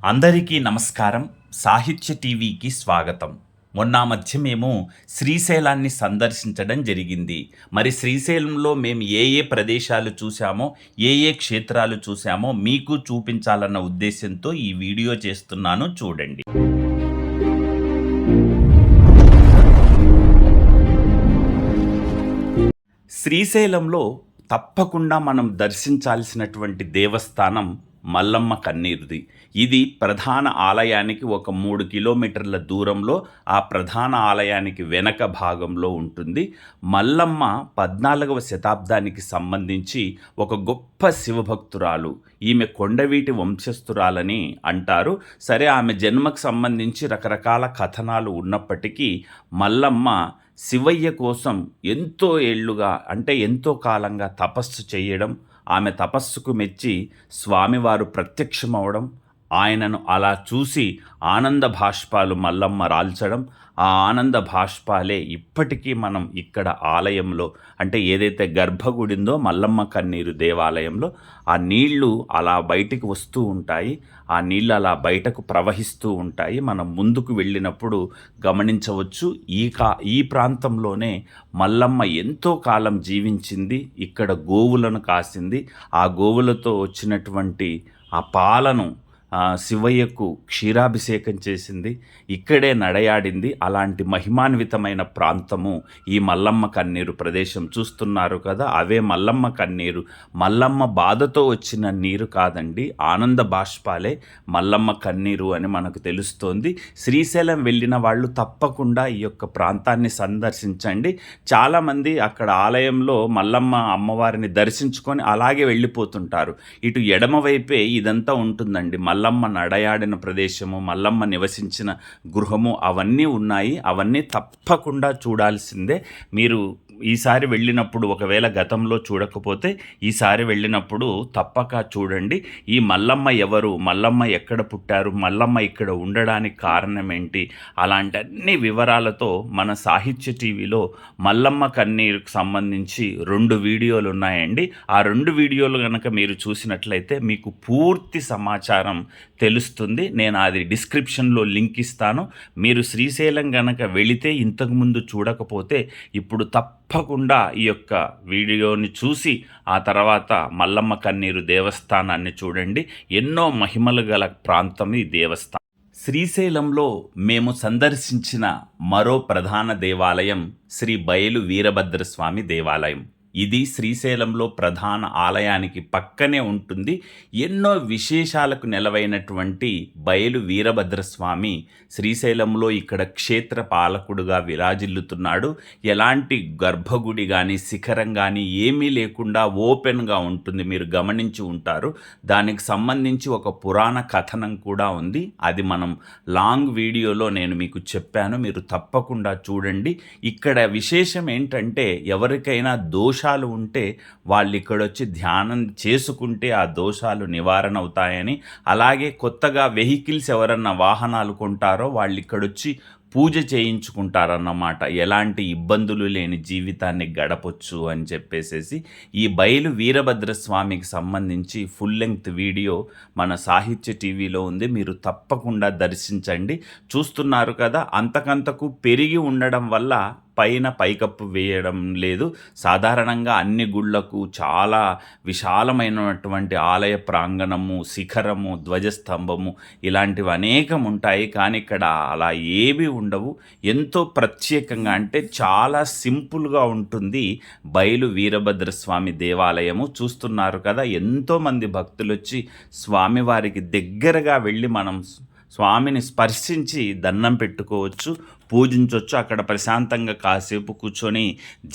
అందరికీ నమస్కారం. సాహిత్య టీవీకి స్వాగతం. మొన్న మధ్య మేము శ్రీశైలాన్ని సందర్శించడం జరిగింది. మరి శ్రీశైలంలో మేము ఏ ఏ ప్రదేశాలు చూసామో ఏ ఏ క్షేత్రాలు చూసామో మీకు చూపించాలన్న ఉద్దేశంతో ఈ వీడియో చేస్తున్నాను. చూడండి. శ్రీశైలంలో తప్పకుండా మనం దర్శించాల్సినటువంటి దేవస్థానం మల్లమ్మ కన్నీరుది. ఇది ప్రధాన ఆలయానికి ఒక మూడు కిలోమీటర్ల దూరంలో ఆ ప్రధాన ఆలయానికి వెనక భాగంలో ఉంటుంది. మల్లమ్మ పద్నాలుగవ శతాబ్దానికి సంబంధించి ఒక గొప్ప శివభక్తురాలు. ఈమె కొండవీటి వంశస్థురాలని అంటారు. సరే ఆమె జన్మకు సంబంధించి రకరకాల కథనాలు ఉన్నప్పటికీ మల్లమ్మ శివయ్య కోసం ఎంతో ఏళ్ళుగా అంటే ఎంతో కాలంగా తపస్సు చేయడం ఆమె తపస్సుకు మెచ్చి స్వామివారు ప్రత్యక్షమవడం ఆయనను అలా చూసి ఆనంద భాష్పాలు మల్లమ్మ రాల్చడం ఆ ఆనంద భాష్పాలే ఇప్పటికీ మనం ఇక్కడ ఆలయంలో అంటే ఏదైతే గర్భగుడిందో మల్లమ్మ కన్నీరు దేవాలయంలో ఆ నీళ్ళు అలా బయటికి వస్తూ ఉంటాయి. ఆ నీళ్ళు అలా బయటకు ప్రవహిస్తూ ఉంటాయి. మనం ముందుకు వెళ్ళినప్పుడు గమనించవచ్చు ఈ కా ఈ ప్రాంతంలోనే మల్లమ్మ ఎంతో కాలం జీవించింది ఇక్కడ గోవులను కాసింది. ఆ గోవులతో వచ్చినటువంటి ఆ పాలను శివయ్యకు క్షీరాభిషేకం చేసింది. ఇక్కడే నడయాడింది. అలాంటి మహిమాన్వితమైన ప్రాంతము ఈ మల్లమ్మ కన్నీరు ప్రదేశం చూస్తున్నారు కదా. అవే మల్లమ్మ కన్నీరు. మల్లమ్మ బాధతో వచ్చిన నీరు కాదండి ఆనంద బాష్పాలే మల్లమ్మ కన్నీరు అని మనకు తెలుస్తోంది. శ్రీశైలం వెళ్ళిన వాళ్ళు తప్పకుండా ఈ యొక్క ప్రాంతాన్ని సందర్శించండి. చాలామంది అక్కడ ఆలయంలో మల్లమ్మ అమ్మవారిని దర్శించుకొని అలాగే వెళ్ళిపోతుంటారు. ఇటు ఎడమవైపే ఇదంతా ఉంటుందండి. మల్ల మల్లమ్మ నడయాడిన ప్రదేశము మల్లమ్మ నివసించిన గృహము అవన్నీ ఉన్నాయి. అవన్నీ తప్పకుండా చూడాల్సిందే. మీరు ఈసారి వెళ్ళినప్పుడు ఒకవేళ గతంలో చూడకపోతే ఈసారి వెళ్ళినప్పుడు తప్పక చూడండి. ఈ మల్లమ్మ ఎవరు? మల్లమ్మ ఎక్కడ పుట్టారు? మల్లమ్మ ఇక్కడ ఉండడానికి కారణం ఏంటి అలాంటి అన్ని వివరాలతో మన సాహిత్య టీవీలో మల్లమ్మ కన్నీరుకు సంబంధించి రెండు వీడియోలు ఉన్నాయండి. ఆ రెండు వీడియోలు కనుక మీరు చూసినట్లయితే మీకు పూర్తి సమాచారం తెలుస్తుంది. నేను అది డిస్క్రిప్షన్లో లింక్ ఇస్తాను. మీరు శ్రీశైలం కనుక వెళితే ఇంతకుముందు చూడకపోతే ఇప్పుడు తప్పకుండా ఈ యొక్క వీడియోని చూసి ఆ తర్వాత మల్లమ్మ కన్నీరు దేవస్థానాన్ని చూడండి. ఎన్నో మహిమలు గల ప్రాంతం ఈ దేవస్థానం. శ్రీశైలంలో మేము సందర్శించిన మరో ప్రధాన దేవాలయం శ్రీ బయలు వీరభద్రస్వామి దేవాలయం. ఇది శ్రీశైలంలో ప్రధాన ఆలయానికి పక్కనే ఉంటుంది. ఎన్నో విశేషాలకు నెలవైనటువంటి బయలు వీరభద్రస్వామి శ్రీశైలంలో ఇక్కడ క్షేత్ర పాలకుడుగా విరాజిల్లుతున్నాడు. ఎలాంటి గర్భగుడి కానీ శిఖరం కానీ ఏమీ లేకుండా ఓపెన్గా ఉంటుంది. మీరు గమనించి ఉంటారు. దానికి సంబంధించి ఒక పురాణ కథనం కూడా ఉంది. అది మనం లాంగ్ వీడియోలో నేను మీకు చెప్పాను. మీరు తప్పకుండా చూడండి. ఇక్కడ విశేషం ఏంటంటే ఎవరికైనా దోషాలు ఉంటే వాళ్ళు ఇక్కడ వచ్చి ధ్యానం చేసుకుంటే ఆ దోషాలు నివారణ అవుతాయని అలాగే కొత్తగా వెహికల్స్ ఎవరన్నా వాహనాలు కొంటారో వాళ్ళు ఇక్కడొచ్చి పూజ చేయించుకుంటారన్నమాట. ఎలాంటి ఇబ్బందులు లేని జీవితాన్ని గడపొచ్చు అని చెప్పేసేసి ఈ బయలు వీరభద్ర స్వామికి సంబంధించి ఫుల్ లెంగ్త్ వీడియో మన సాహిత్య టీవీలో ఉంది. మీరు తప్పకుండా దర్శించండి. చూస్తున్నారు కదా అంతకంతకు పెరిగి ఉండడం వల్ల పైన పైకప్పు వేయడం లేదు. సాధారణంగా అన్ని గుళ్ళకు చాలా విశాలమైనటువంటి ఆలయ ప్రాంగణము శిఖరము ధ్వజస్తంభము ఇలాంటివి అనేకం ఉంటాయి. కానీ ఇక్కడ అలా ఏవి ఉండవు. ఎంతో ప్రత్యేకంగా అంటే చాలా సింపుల్గా ఉంటుంది. బయలు వీరభద్రస్వామి దేవాలయము చూస్తున్నారు కదా. ఎంతోమంది భక్తులు వచ్చి స్వామివారికి దగ్గరగా వెళ్ళి మనం స్వామిని స్పర్శించి దండం పెట్టుకోవచ్చు పూజించవచ్చు అక్కడ ప్రశాంతంగా కాసేపు కూర్చొని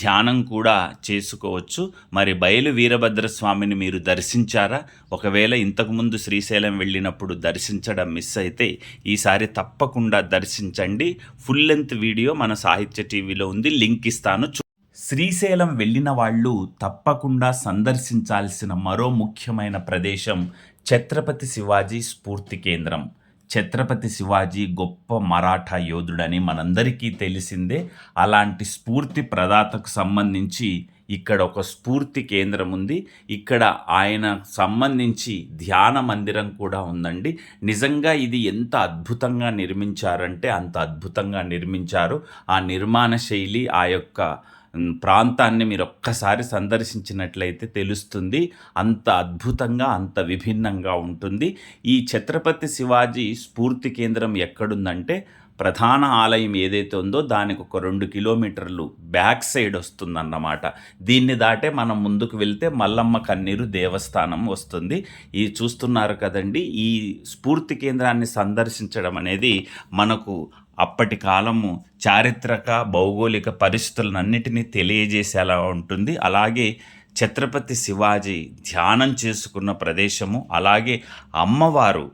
ధ్యానం కూడా చేసుకోవచ్చు. మరి బయలు వీరభద్ర స్వామిని మీరు దర్శించారా? ఒకవేళ ఇంతకుముందు శ్రీశైలం వెళ్ళినప్పుడు దర్శించడం మిస్ అయితే ఈసారి తప్పకుండా దర్శించండి. ఫుల్ లెంత్ వీడియో మన సాహిత్య టీవీలో ఉంది లింక్ ఇస్తాను. శ్రీశైలం వెళ్ళిన వాళ్ళు తప్పకుండా సందర్శించాల్సిన మరో ముఖ్యమైన ప్రదేశం ఛత్రపతి శివాజీ స్ఫూర్తి కేంద్రం. ఛత్రపతి శివాజీ గొప్ప మరాఠా యోధుడని మనందరికీ తెలిసిందే. అలాంటి స్ఫూర్తి ప్రదాతకు సంబంధించి ఇక్కడ ఒక స్ఫూర్తి కేంద్రం ఉంది. ఇక్కడ ఆయన సంబంధించి ధ్యాన మందిరం కూడా ఉందండి. నిజంగా ఇది ఎంత అద్భుతంగా నిర్మించారంటే అంత అద్భుతంగా నిర్మించారు. ఆ నిర్మాణ శైలి ఆ యొక్క ప్రాంతాన్ని మీరు ఒక్కసారి సందర్శించినట్లయితే తెలుస్తుంది. అంత అద్భుతంగా అంత విభిన్నంగా ఉంటుంది. ఈ ఛత్రపతి శివాజీ స్ఫూర్తి కేంద్రం ఎక్కడుందంటే ప్రధాన ఆలయం ఏదైతే ఉందో దానికి ఒక రెండు కిలోమీటర్లు బ్యాక్ సైడ్ వస్తుందన్నమాట. దీన్ని దాటే మనం ముందుకు వెళ్తే మల్లమ్మ కన్నీరు దేవస్థానం వస్తుంది. ఈ చూస్తున్నారు కదండి ఈ స్ఫూర్తి కేంద్రాన్ని సందర్శించడం అనేది మనకు అప్పటి కాలము చారిత్రక భౌగోళిక పరిస్థితులన్నిటినీ తెలియజేసేలా ఉంటుంది. అలాగే ఛత్రపతి శివాజీ ధ్యానం చేసుకున్న ప్రదేశము అలాగే అమ్మవారు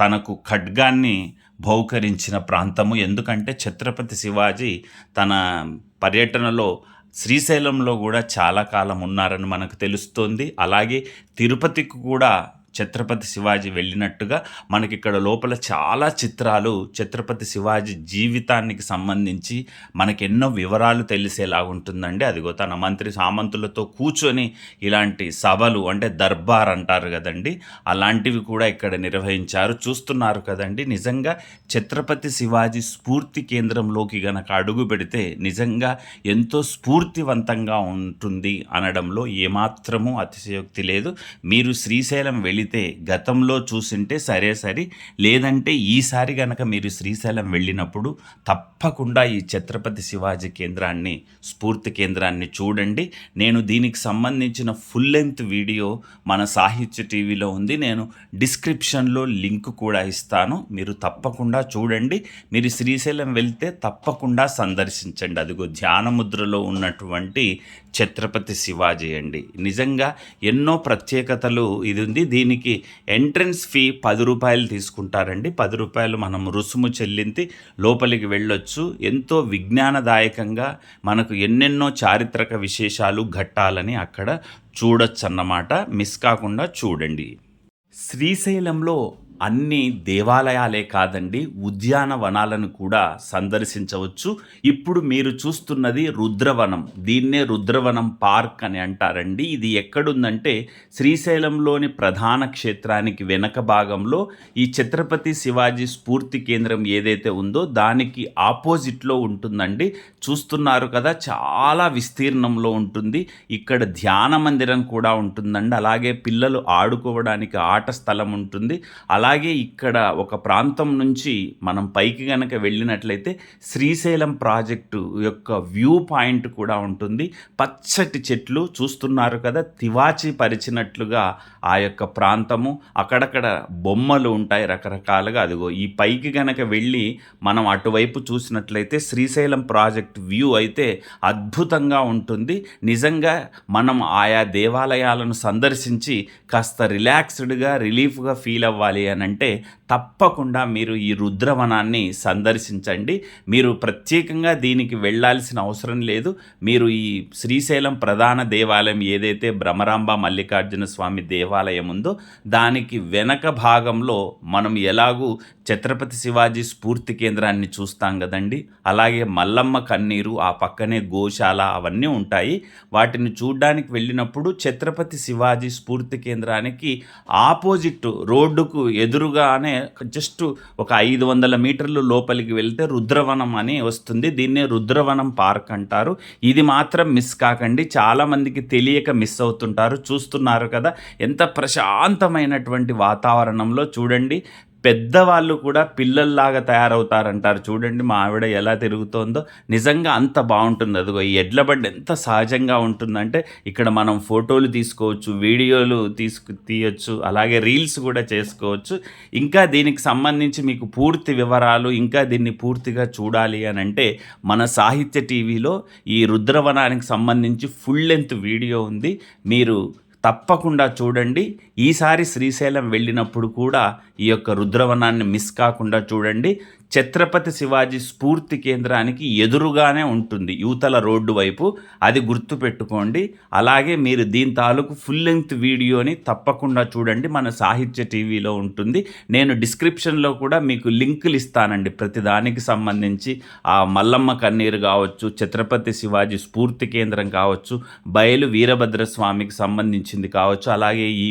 తనకు ఖడ్గాన్ని భౌకరించిన ప్రాంతము. ఎందుకంటే ఛత్రపతి శివాజీ తన పర్యటనలో శ్రీశైలంలో కూడా చాలా కాలం ఉన్నారని మనకు తెలుస్తోంది. అలాగే తిరుపతికి కూడా ఛత్రపతి శివాజీ వెళ్ళినట్టుగా మనకి ఇక్కడ లోపల చాలా చిత్రాలు ఛత్రపతి శివాజీ జీవితానికి సంబంధించి మనకి ఎన్నో వివరాలు తెలిసేలాగుంటుందండి అదిగో తన మంత్రి సామంతులతో కూర్చొని ఇలాంటి సభలు అంటే దర్బార్ అంటారు కదండి. అలాంటివి కూడా ఇక్కడ నిర్వహించారు. చూస్తున్నారు కదండి. నిజంగా ఛత్రపతి శివాజీ స్ఫూర్తి కేంద్రంలోకి గనక అడుగు పెడితే నిజంగా ఎంతో స్ఫూర్తివంతంగా ఉంటుంది అనడంలో ఏమాత్రము అతిశయోక్తి లేదు. మీరు శ్రీశైలం వెళ్ళి వెళితే గతంలో చూసింటే సరే సరి లేదంటే ఈసారి గనక మీరు శ్రీశైలం వెళ్ళినప్పుడు తప్పకుండా ఈ ఛత్రపతి శివాజీ కేంద్రాన్ని స్ఫూర్తి కేంద్రాన్ని చూడండి. నేను దీనికి సంబంధించిన ఫుల్ లెంత్ వీడియో మన సాహిత్య టీవీలో ఉంది. నేను డిస్క్రిప్షన్లో లింక్ కూడా ఇస్తాను. మీరు తప్పకుండా చూడండి. మీరు శ్రీశైలం వెళ్తే తప్పకుండా సందర్శించండి. అదిగో ధ్యానముద్రలో ఉన్నటువంటి ఛత్రపతి శివాజీ అండి. నిజంగా ఎన్నో ప్రత్యేకతలు ఇది ఉంది దీనికి ఎంట్రన్స్ ఫీ పది రూపాయలు తీసుకుంటారండి. పది రూపాయలు మనం రుసుము చెల్లించి లోపలికి వెళ్ళొచ్చు. ఎంతో విజ్ఞానదాయకంగా మనకు ఎన్నెన్నో చారిత్రక విశేషాలు ఘట్టాలని అక్కడ చూడొచ్చన్నమాట. మిస్ కాకుండా చూడండి. శ్రీశైలంలో అన్ని దేవాలయాలే కాదండి ఉద్యానవనాలను కూడా సందర్శించవచ్చు. ఇప్పుడు మీరు చూస్తున్నది రుద్రవనం. దీన్నే రుద్రవనం పార్క్ అని అంటారండి. ఇది ఎక్కడుందంటే శ్రీశైలంలోని ప్రధాన క్షేత్రానికి వెనక భాగంలో ఈ ఛత్రపతి శివాజీ స్ఫూర్తి కేంద్రం ఏదైతే ఉందో దానికి ఆపోజిట్లో ఉంటుందండి. చూస్తున్నారు కదా చాలా విస్తీర్ణంలో ఉంటుంది. ఇక్కడ ధ్యాన మందిరం కూడా ఉంటుందండి. అలాగే పిల్లలు ఆడుకోవడానికి ఆట స్థలం ఉంటుంది. అలా అలాగే ఇక్కడ ఒక ప్రాంతం నుంచి మనం పైకి గనక వెళ్ళినట్లయితే శ్రీశైలం ప్రాజెక్టు యొక్క వ్యూ పాయింట్ కూడా ఉంటుంది. పచ్చటి చెట్లు చూస్తున్నారు కదా తివాచి పరిచినట్లుగా ఆ యొక్క ప్రాంతము. అక్కడక్కడ బొమ్మలు ఉంటాయి రకరకాలుగా. అదిగో ఈ పైకి గనక వెళ్ళి మనం అటువైపు చూసినట్లయితే శ్రీశైలం ప్రాజెక్ట్ వ్యూ అయితే అద్భుతంగా ఉంటుంది. నిజంగా మనం ఆయా దేవాలయాలను సందర్శించి కాస్త రిలాక్స్డ్గా రిలీఫ్గా ఫీల్ అవ్వాలి అని అంటే తప్పకుండా మీరు ఈ రుద్రవనాన్ని సందర్శించండి. మీరు ప్రత్యేకంగా దీనికి వెళ్ళాల్సిన అవసరం లేదు. మీరు ఈ శ్రీశైలం ప్రధాన దేవాలయం ఏదైతే భ్రమరాంబ మల్లికార్జున స్వామి దేవాలయం ఉందో దానికి వెనక భాగంలో మనం ఎలాగూ ఛత్రపతి శివాజీ స్ఫూర్తి కేంద్రాన్ని చూస్తాం కదండి. అలాగే మల్లమ్మ కన్నీరు ఆ పక్కనే గోశాల అవన్నీ ఉంటాయి. వాటిని చూడ్డానికి వెళ్ళినప్పుడు ఛత్రపతి శివాజీ స్ఫూర్తి కేంద్రానికి ఆపోజిట్ రోడ్డుకు ఎదురుగానే జస్ట్ ఒక ఐదు వందల మీటర్లు లోపలికి వెళ్తే రుద్రవనం అని వస్తుంది. దీన్నే రుద్రవనం పార్క్ అంటారు. ఇది మాత్రం మిస్ కాకండి. చాలామందికి తెలియక మిస్ అవుతుంటారు. చూస్తున్నారు కదా ఎంత ప్రశాంతమైనటువంటి వాతావరణంలో చూడండి. పెద్దవాళ్ళు కూడా పిల్లల్లాగా తయారవుతారంటారు. చూడండి మా ఆవిడ ఎలా తిరుగుతోందో. నిజంగా అంత బాగుంటుంది. అదిగో ఈ ఎడ్ల బండి ఎంత సహజంగా ఉంటుందంటే ఇక్కడ మనం ఫోటోలు తీసుకోవచ్చు వీడియోలు తీసుకు తీయచ్చు అలాగే రీల్స్ కూడా చేసుకోవచ్చు. ఇంకా దీనికి సంబంధించి మీకు పూర్తి వివరాలు ఇంకా దీన్ని పూర్తిగా చూడాలి అని అంటే మన సాహిత్య టీవీలో ఈ రుద్రవనానికి సంబంధించి ఫుల్ లెంత్ వీడియో ఉంది. మీరు తప్పకుండా చూడండి. ఈసారి శ్రీశైలం వెళ్ళినప్పుడు కూడా ఈ యొక్క రుద్రవనాన్ని మిస్ కాకుండా చూడండి. ఛత్రపతి శివాజీ స్ఫూర్తి కేంద్రానికి ఎదురుగానే ఉంటుంది. యూతల రోడ్డు వైపు అది గుర్తుపెట్టుకోండి అలాగే మీరు దీని తాలూకు ఫుల్ లెంగ్త్ వీడియోని తప్పకుండా చూడండి. మన సాహిత్య టీవీలో ఉంటుంది. నేను డిస్క్రిప్షన్లో కూడా మీకు లింకులు ఇస్తానండి. ప్రతిదానికి సంబంధించి ఆ మల్లమ్మ కన్నీరు కావచ్చు ఛత్రపతి శివాజీ స్ఫూర్తి కేంద్రం కావచ్చు బయలు వీరభద్ర స్వామికి సంబంధించింది కావచ్చు అలాగే ఈ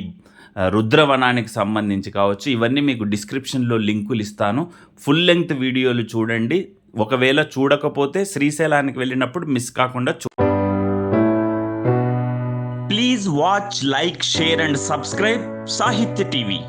రుద్రవనానికి సంబంధించి కావచ్చు ఇవన్నీ మీకు డిస్క్రిప్షన్లో లింకులు ఇస్తాను. ఫుల్ లెంగ్త్ వీడియోలు చూడండి. ఒకవేళ చూడకపోతే శ్రీశైలానికి వెళ్ళినప్పుడు మిస్ కాకుండా చూ please watch like share and subscribe Sahitya TV